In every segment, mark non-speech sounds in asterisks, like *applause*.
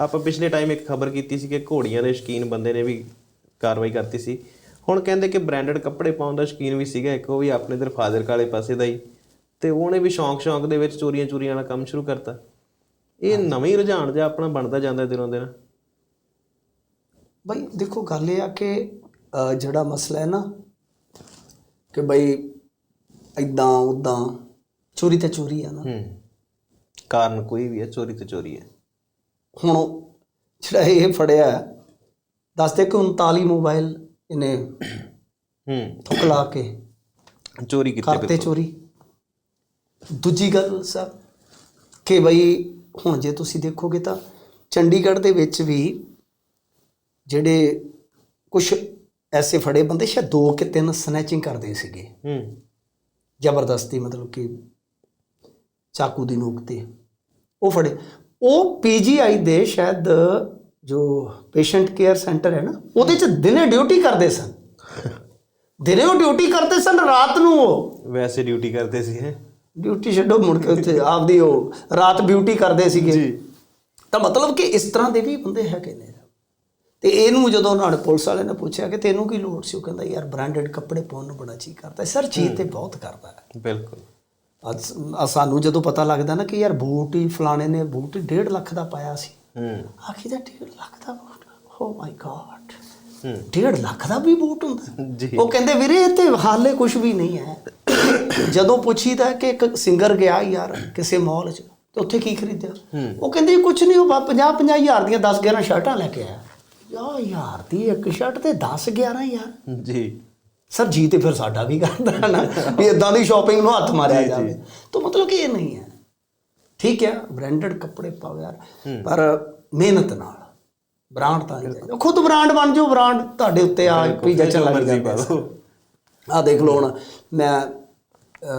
ਆਪਾਂ ਪਿਛਲੇ ਟਾਈਮ ਇੱਕ ਖਬਰ ਕੀਤੀ ਸੀ ਕਿ ਘੋੜੀਆਂ ਦੇ ਸ਼ੌਕੀਨ ਬੰਦੇ ਨੇ ਵੀ ਕਾਰਵਾਈ ਕਰਤੀ ਸੀ। ਹੁਣ ਕਹਿੰਦੇ ਕਿ ਬ੍ਰਾਂਡਡ ਕੱਪੜੇ ਪਾਉਣ ਦਾ ਸ਼ੌਕੀਨ ਵੀ ਸੀਗਾ ਇੱਕ ਉਹ ਵੀ ਆਪਣੇ ਇਧਰ ਫਾਜ਼ਿਲ ਕਾਲੇ ਪਾਸੇ ਦਾ ਹੀ। ਤੇ ਉਹਨੇ ਵੀ ਸ਼ੌਂਕ ਸ਼ੌਂਕ ਦੇ ਵਿੱਚ ਚੋਰੀਆਂ ਚੋਰੀਆਂ ਵਾਲਾ ਕੰਮ ਸ਼ੁਰੂ ਕਰਤਾ। ਇਹ ਨਵੇਂ ਹੀ ਰੁਝਾਨ ਜਿਹਾ ਆਪਣਾ ਬਣਦਾ ਜਾਂਦਾ ਦਿਨੋਂ ਦਿਨ। ਬਈ ਦੇਖੋ ਗੱਲ ਇਹ ਆ ਕਿ ਜਿਹੜਾ ਮਸਲਾ ਹੈ ਨਾ ਕਿ ਬਈ ਇਦਾਂ ਉਦਾਂ ਚੋਰੀ ਤੇ ਚੋਰੀ ਆ ਨਾ। ਹੂੰ। ਕਾਰਨ ਕੋਈ ਵੀ ਹੈ ਚੋਰੀ ਤੇ ਚੋਰੀ ਹੈ। ਹੁਣ ਜਿਹੜਾ ਇਹ ਫੜਿਆ ਦੱਸਦੇ ਕਿ 39 ਮੋਬਾਈਲ ਇਹਨੇ ਹੂੰ। ਠੁਕਲਾ ਕੇ ਚੋਰੀ ਕੀਤੀ ਕਰਤੇ ਚੋਰੀ। ਦੂਜੀ ਗੱਲ ਸਰ ਕਿ ਬਈ ਹੁਣ ਜੇ ਤੁਸੀਂ ਦੇਖੋਗੇ ਤਾਂ ਚੰਡੀਗੜ੍ਹ ਦੇ ਵਿੱਚ ਵੀ ਜਿਹੜੇ ਕੁਝ ਐਸੇ ਫੜੇ ਬੰਦੇ ਸ਼ਾਇਦ ਦੋ ਕਿ ਤਿੰਨ ਸਨੈਚਿੰਗ ਕਰਦੇ ਸੀਗੇ। ਹੂੰ। ਜ਼ਬਰਦਸਤੀ ਮਤਲਬ ਕਿ ਚਾਕੂ ਦੀ ਨੋਕ ਤੇ ਉਹ ਫੜੇ। ਉਹ ਪੀਜੀਆਈ ਦੇ ਸ਼ਾਇਦ ਜੋ ਪੇਸ਼ੈਂਟ ਕੇਅਰ ਸੈਂਟਰ ਹੈ ਨਾ ਉਹਦੇ ਚ ਦਿਨੇ ਡਿਊਟੀ ਕਰਦੇ ਸਨ। ਦਿਨੇ ਉਹ ਡਿਊਟੀ ਕਰਦੇ ਸਨ ਰਾਤ ਨੂੰ ਉਹ। ਵੈਸੇ ਡਿਊਟੀ ਕਰਦੇ ਸੀ ਹੈ। ਡਿਊਟੀ ਛੱਡੋ ਮੁੜ ਕੇ ਉੱਥੇ ਆਪਦੀ ਉਹ ਰਾਤ ਡਿਊਟੀ ਕਰਦੇ ਸੀਗੇ। ਜੀ। ਤਾਂ ਮਤਲਬ ਕਿ ਇਸ ਤਰ੍ਹਾਂ ਦੇ ਵੀ ਬੰਦੇ ਹੈਗੇ ਨੇ। ਤੇ ਇਹਨੂੰ ਜਦੋਂ ਉਹਨਾਂ ਨੇ ਪੁਲਿਸ ਵਾਲੇ ਨੇ ਪੁੱਛਿਆ ਕਿ ਤੈਨੂੰ ਕੀ ਲੋੜ ਸੀ ਉਹ ਕਹਿੰਦਾ ਯਾਰ ਬ੍ਰਾਂਡਡ ਕੱਪੜੇ ਪਾਉਣ ਨੂੰ ਬੜਾ ਜੀ ਕਰਦਾ ਸਰ ਜੀ ਤੇ ਬਹੁਤ ਕਰਦਾ ਬਿਲਕੁਲ। ਸਾਨੂੰ ਜਦੋਂ ਪਤਾ ਲੱਗਦਾ ਨਾ ਕਿ ਯਾਰ ਬੂਟ ਹੀ ਫਲਾਣੇ ਨੇ ਬੂਟ 1.5 ਲੱਖ ਦਾ ਪਾਇਆ ਸੀ। ਹੂੰ। ਆਖੀ ਦਾ 1.5 ਲੱਖ ਦਾ ਬੂਟ? ਓ ਮਾਈ ਗॉड ਹੂੰ। 1.5 ਲੱਖ ਦਾ ਵੀ ਬੂਟ ਹੁੰਦਾ? ਜੀ। ਉਹ ਕਹਿੰਦੇ ਵੀਰੇ ਇਹ ਤੇ ਹਾਲੇ ਕੁਝ ਵੀ ਨਹੀਂ ਹੈ। ਜਦੋਂ ਪੁੱਛੀਦਾ ਕਿ ਇੱਕ ਸਿੰਗਰ ਗਿਆ ਯਾਰ ਕਿਸੇ ਮਾਲ 'ਚ ਤੇ ਉੱਥੇ ਕੀ ਖਰੀਦਿਆ? ਉਹ ਕਹਿੰਦੇ ਕੁਝ ਨਹੀਂ ਉਹ 50 50 ਹਜ਼ਾਰ ਦੀਆਂ 10 11 ਸ਼ਰਟਾਂ ਲੈ ਕੇ ਆਇਆ। ਯਾ ਯਾਰ ਦੀ ਇੱਕ ਸ਼ਰਟ ਤੇ 10 11 ਯਾਰ ਜੀ। ਸਰ ਜੀ ਤੇ ਫਿਰ ਸਾਡਾ ਵੀ ਕਰਦਾ ਨਾ ਵੀ ਇਦਾਂ ਦੀ ਸ਼ਾਪਿੰਗ ਨੂੰ ਹੱਥ ਮਾਰਿਆ ਜਾਵੇ। ਤਾਂ ਮਤਲਬ ਕਿ ਇਹ ਨਹੀਂ ਹੈ। ਠੀਕ ਹੈ ਬ੍ਰਾਂਡਡ ਕੱਪੜੇ ਪਾਓ ਯਾਰ ਪਰ ਮਿਹਨਤ ਨਾਲ ਬ੍ਰਾਂਡ ਤਾਂ ਖੁਦ ਬ੍ਰਾਂਡ ਬਣ ਜਾਓ ਬ੍ਰਾਂਡ ਤੁਹਾਡੇ ਉੱਤੇ ਆ ਵੀ ਜਚਣ ਲੱਗ ਜਾਂਦਾ। ਆ ਦੇਖ ਲਓ ਹੁਣ ਮੈਂ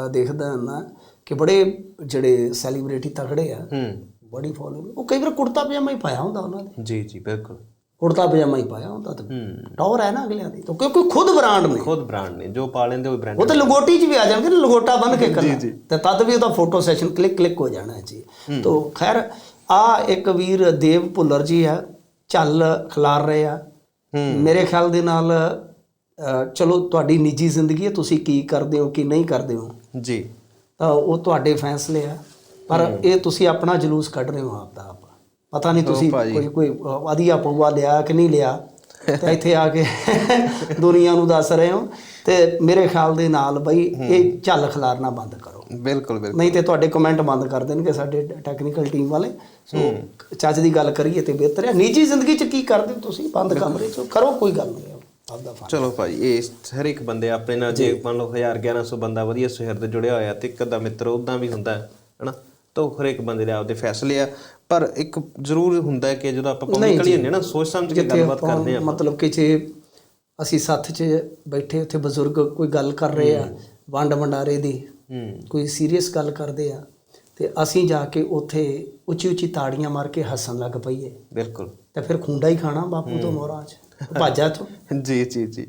ਦੇਖਦਾ ਨਾ ਕਿ ਬੜੇ ਜਿਹੜੇ ਸੈਲੀਬ੍ਰਿਟੀ ਤਗੜੇ ਆ ਹੂੰ। ਬੜੀ ਫੋਲੋਇੰਗ ਉਹ ਕਈ ਵਾਰ ਕੁੜਤਾ ਪਜਾਮਾ ਹੀ ਪਾਇਆ ਹੁੰਦਾ ਉਹਨਾਂ ਨੇ। ਜੀ ਜੀ ਬਿਲਕੁਲ। ਕੁੜਤਾ ਪਜਾਮਾ ਹੀ ਪਾਇਆ ਹੁੰਦਾ ਤਾਂ। ਟੌਰ ਹੈ ਨਾ ਅਗਲਿਆਂ ਦੀ। ਤਾਂ ਕਿਉਂਕਿ ਖੁਦ ਬ੍ਰਾਂਡ ਨੇ ਖੁਦ ਬ੍ਰਾਂਡ ਨੇ ਜੋ ਪਾ ਲੈਂਦੇ ਉਹ ਬ੍ਰਾਂਡ ਉਹ ਤਾਂ ਲੰਗੋਟੀ 'ਚ ਵੀ ਆ ਜਾਣਗੇ ਨਾ ਲੰਗੋਟਾ ਬੰਨ ਕੇ ਕਰਨਾ ਤੇ ਤਦ ਵੀ ਉਹਦਾ ਫੋਟੋ ਸੈਸ਼ਨ ਕਲਿੱਕ ਕਲਿੱਕ ਹੋ ਜਾਣਾ ਜੀ। ਤੋਂ ਖੈਰ ਆ ਇੱਕ ਵੀਰ ਦੇਵ ਭੁੱਲਰ ਜੀ ਆ ਚੱਲ ਖਿਲਾਰ ਰਹੇ ਆ। ਮੇਰੇ ਖਿਆਲ ਦੇ ਨਾਲ ਚਲੋ ਤੁਹਾਡੀ ਨਿੱਜੀ ਜ਼ਿੰਦਗੀ ਹੈ ਤੁਸੀਂ ਕੀ ਕਰਦੇ ਹੋ ਕੀ ਨਹੀਂ ਕਰਦੇ ਹੋ? ਜੀ। ਤਾਂ ਉਹ ਤੁਹਾਡੇ ਫੈਸਲੇ ਆ। ਪਰ ਇਹ ਤੁਸੀਂ ਆਪਣਾ ਜਲੂਸ ਕੱਢ ਰਹੇ ਹੋ ਆਪ ਦਾ ਆਪ। ਪਤਾ ਨਹੀਂ ਤੁਸੀਂ ਕੋਈ ਕੋਈ ਵਧੀਆ ਪਊਆ ਲਿਆ ਕਿ ਨਹੀਂ ਲਿਆ? ਤੇ ਇੱਥੇ ਆ ਕੇ *laughs* ਦੁਨੀਆ ਨੂੰ ਦੱਸ ਰਹੇ ਹੋ। ਤੇ ਮੇਰੇ ਖਿਆਲ ਦੇ ਨਾਲ ਬਈ ਇਹ ਝੱਲ ਖਿਲਾਰਨਾ ਬੰਦ ਕਰੋ। ਬਿਲਕੁਲ ਬਿਲਕੁਲ। ਨਹੀਂ ਤੇ ਤੁਹਾਡੇ ਕਮੈਂਟ ਬੰਦ ਕਰ ਦੇਣਗੇ ਸਾਡੇ ਟੈਕਨੀਕਲ ਟੀਮ ਵਾਲੇ। ਸੋ ਚੱਜ ਦੀ ਗੱਲ ਕਰੀਏ ਤੇ ਬਿਹਤਰ ਹੈ। ਨਿੱਜੀ ਜ਼ਿੰਦਗੀ 'ਚ ਕੀ ਕਰਦੇ ਹੋ ਤੁਸੀਂ? ਬੰਦ ਕਮਰੇ 'ਚ ਕਰੋ ਕੋਈ ਗੱਲ ਨਹੀਂ। ਚਲੋ ਭਾਈ ਇਹ ਹਰ ਇੱਕ ਬੰਦੇ ਆਪਣੇ ਨਾਲ ਜੇ ਮੰਨ ਲਓ 1000 1100 ਬੰਦਾ ਵਧੀਆ ਸੁਹਿਰਦ ਜੁੜਿਆ ਹੋਇਆ ਤੇ ਇੱਕ ਅੱਧਾ ਮਿੱਤਰ ਉਦਾਂ ਵੀ ਹੁੰਦਾ ਹੈ ਹਨਾ? ਤਾਂ ਉਹ ਹਰ ਇੱਕ ਬੰਦੇ ਦੇ ਆਪਦੇ ਫੈਸਲੇ ਆ ਪਰ ਇੱਕ ਜ਼ਰੂਰ ਹੁੰਦਾ ਹੈ ਕਿ ਜਦੋਂ ਆਪਾਂ ਪਬਲਿਕਲੀ ਹੁੰਦੇ ਨਾ ਸੋਚ ਸਮਝ ਕੇ ਗੱਲਬਾਤ ਕਰਦੇ ਆ ਮਤਲਬ ਕਿ ਜੇ ਅਸੀਂ ਸੱਥ 'ਚ ਬੈਠੇ ਉੱਥੇ ਬਜ਼ੁਰਗ ਕੋਈ ਗੱਲ ਕਰ ਰਹੇ ਆ ਵੰਡ ਵੰਡਾਰੇ ਦੀ ਹੂੰ। ਕੋਈ ਸੀਰੀਅਸ ਗੱਲ ਕਰਦੇ ਆ ਤੇ ਅਸੀਂ ਜਾ ਕੇ ਉੱਥੇ ਉੱਚੀ ਉੱਚੀ ਤਾੜੀਆਂ ਮਾਰ ਕੇ ਹੱਸਣ ਲੱਗ ਪਈਏ। ਬਿਲਕੁਲ। ਤੇ ਫਿਰ ਖੁੰਡਾ ਹੀ ਖਾਣਾ ਬਾਪੂ ਤੋਂ ਮੋਹਰਾਂ 'ਚ ਭਾਜਾ ਤੋਂ *laughs* ਜੀ ਜੀ ਜੀ।